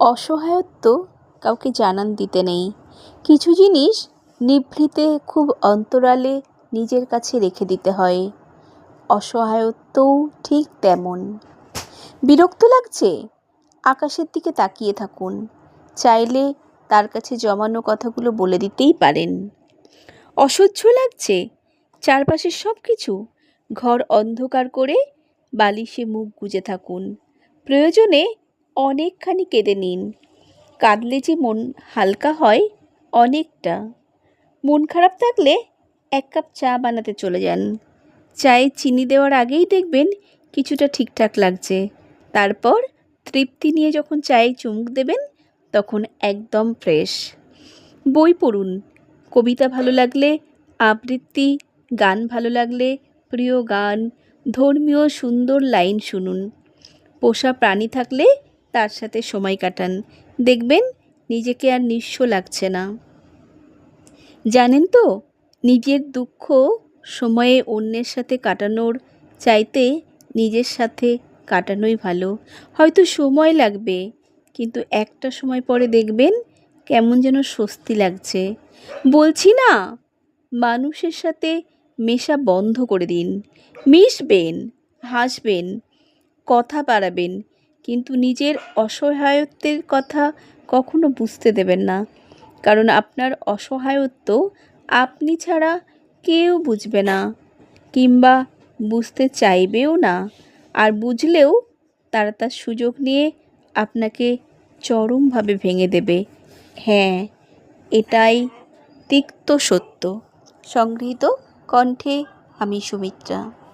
অসহায়ত্ব কাউকে জানান দিতে নেই। কিছু জিনিস নিভৃতে খুব অন্তরালে নিজের কাছে রেখে দিতে হয়। অসহায়ত্বও ঠিক তেমন। বিরক্ত লাগছে? আকাশের দিকে তাকিয়ে থাকুন। চাইলে তার কাছে জমানো কথাগুলো বলে দিতেই পারেন। অসহ্য লাগছে? চারপাশের সব কিছু ঘর অন্ধকার করে বালিশে মুখ গুজে থাকুন। প্রয়োজনে অনেকখানি কেঁদে নিন। কাঁদলে যে মন হালকা হয়, অনেকটা। মন খারাপ থাকলে এক কাপ চা বানাতে চলে যান। চায়ে চিনি দেওয়ার আগেই দেখবেন কিছুটা ঠিকঠাক লাগছে। তারপর তৃপ্তি নিয়ে যখন চায়ে চুমুক দেবেন, তখন একদম ফ্রেশ। বই পড়ুন। কবিতা ভালো লাগলে আবৃত্তি, গান ভালো লাগলে প্রিয় গান, ধর্মীয় সুন্দর লাইন শুনুন। পোষা প্রাণী থাকলে তার সাথে সময় কাটান। দেখবেন নিজেকে আর নিঃস্ব লাগছে না। জানেন তো, নিজের দুঃখ সময়ে অন্যের সাথে কাটানোর চাইতে নিজের সাথে কাটানোই ভালো। হয়তো সময় লাগবে, কিন্তু একটা সময় পরে দেখবেন কেমন যেন স্বস্তি লাগছে। বলছি না, মানুষের সাথে মেশা বন্ধ করে দিন। মিশবেন, হাসবেন, কথা বাড়াবেন কিন্তু নিজের অসহায়ত্বের কথা কখনো বুঝতে দেবেন না। কারণ আপনার অসহায়ত্ব আপনি ছাড়া কেউ বুঝবে না কিংবা বুঝতে চাইবেও না। আর বুঝলেও তারা তার সুযোগ নিয়ে আপনাকে চরমভাবে ভেঙে দেবে। হ্যাঁ এটাই তিক্ত সত্য। সংগৃহীত কণ্ঠে আমি সুমিত্রা।